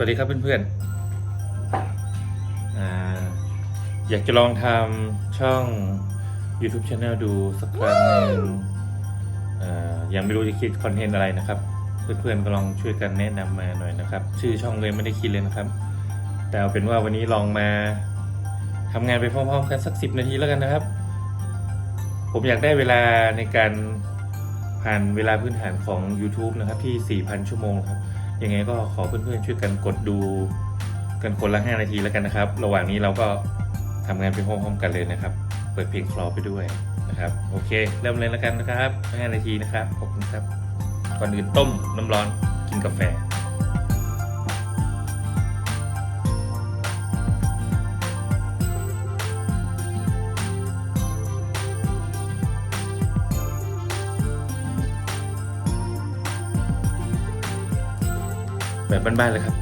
วัสดีครับเพื่อนๆอาอยากจะลองทำช่อง YouTube Channel ดูสักครั้งหนึ่งอ่ายังไม่รู้จะคิดคอนเทนต์อะไรนะครับ เพื่อนๆก็ลองช่วยกันแนะนำมาหน่อยนะครับ ชื่อช่องเลยไม่ได้คิดเลยนะครับ แต่เอาเป็นว่าวันนี้ลองมาทำงานไปพร้อมๆกันสักสิบนาทีแล้วกันนะครับ ผมอยากได้เวลาในการผ่านเวลาพื้นฐานของ YouTube นะครับที่ 4,000 ชั่วโมงครับ ยังไงก็ขอเพื่อนๆช่วยกันกดดูกันคนละ5นาทีแล้วกันนะครับ ระหว่างนี้เราก็ทำงานไปพร้อมๆกันเลยนะครับ เปิดเพลงคลอไปด้วยนะครับ โอเค เริ่มเลยแล้วกันนะครับ5นาทีนะครับ ขอบคุณครับ ก่อนอื่นต้มน้ำร้อนกินกาแฟ แบบบ้านๆเลยครับ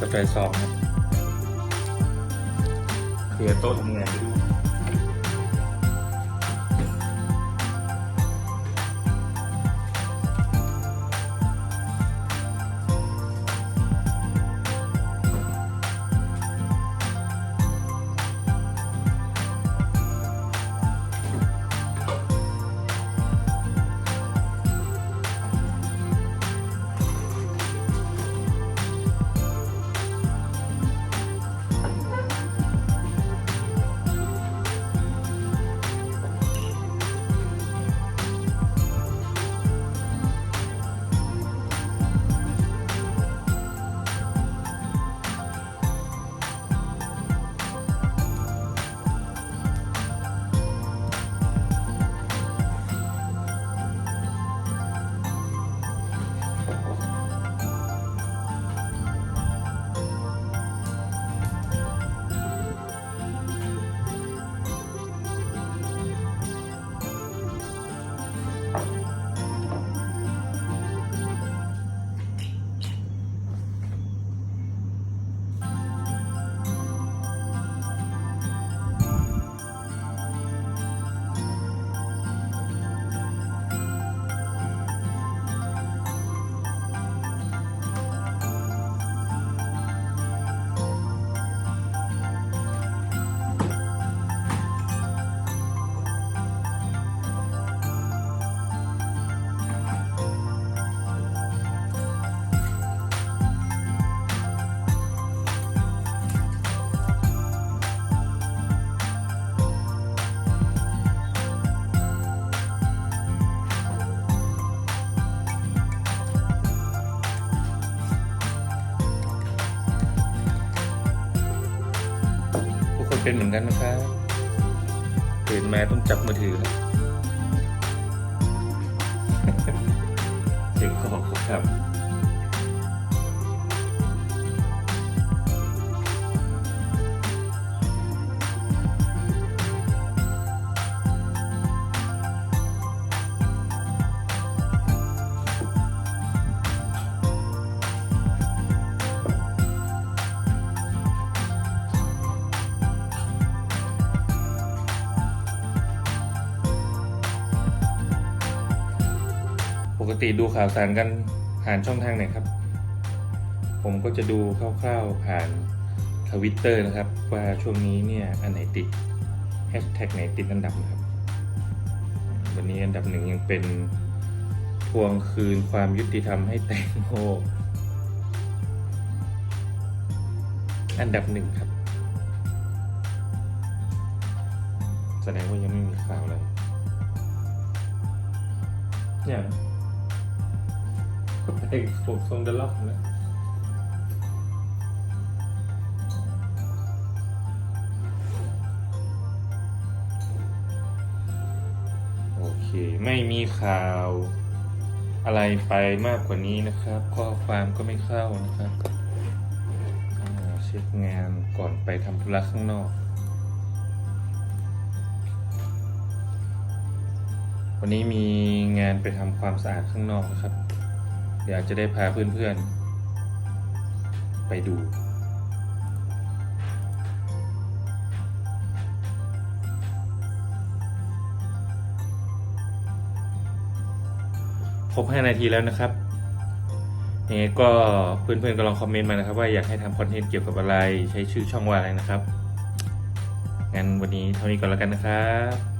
กาแฟซองครับเคลียร์โต๊ะทำงานด้วย เป็นเหมือนกันนะครับตื่นมาต้องจับมือถือครับเสียงของครับ กติดูข่าวสารกันผ่านช่องทางไหนครับ ผมก็จะดูคร่าวๆผ่านทวิตเตอร์นะครับ ว่าช่วงนี้เนี่ยอันไหนติดแฮชแท็กไหนติดอันดับครับ วันนี้อันดับหนึ่งยังเป็นทวงคืนความยุติธรรมให้แตงโมอันดับหนึ่งครับ แสดงว่ายังไม่มีข่าวเลยเนี่ย เพลงผมทรงเดล็อกนะโอเค ไม่มีข่าว อะไรไปมากกว่านี้นะครับ ข้อความก็ไม่เข้านะครับเช็คงานก่อนไปทำธุระข้างนอก วันนี้มีงานไปทำความสะอาดข้างนอกนะครับ เดี๋ยาจจะได้พาเพื่อนๆ ไปดู ครบ 5 นาทีแล้วนะครับยังไงก็เพื่อนๆก็ลองคอมเมนต์มานะครับ ว่าอยากให้ทำคอนเทนต์เกี่ยวกับอะไร ใช้ชื่อช่องว่าอะไรนะครับ งั้นวันนี้เท่านี้ก่อนแล้วกันนะครับ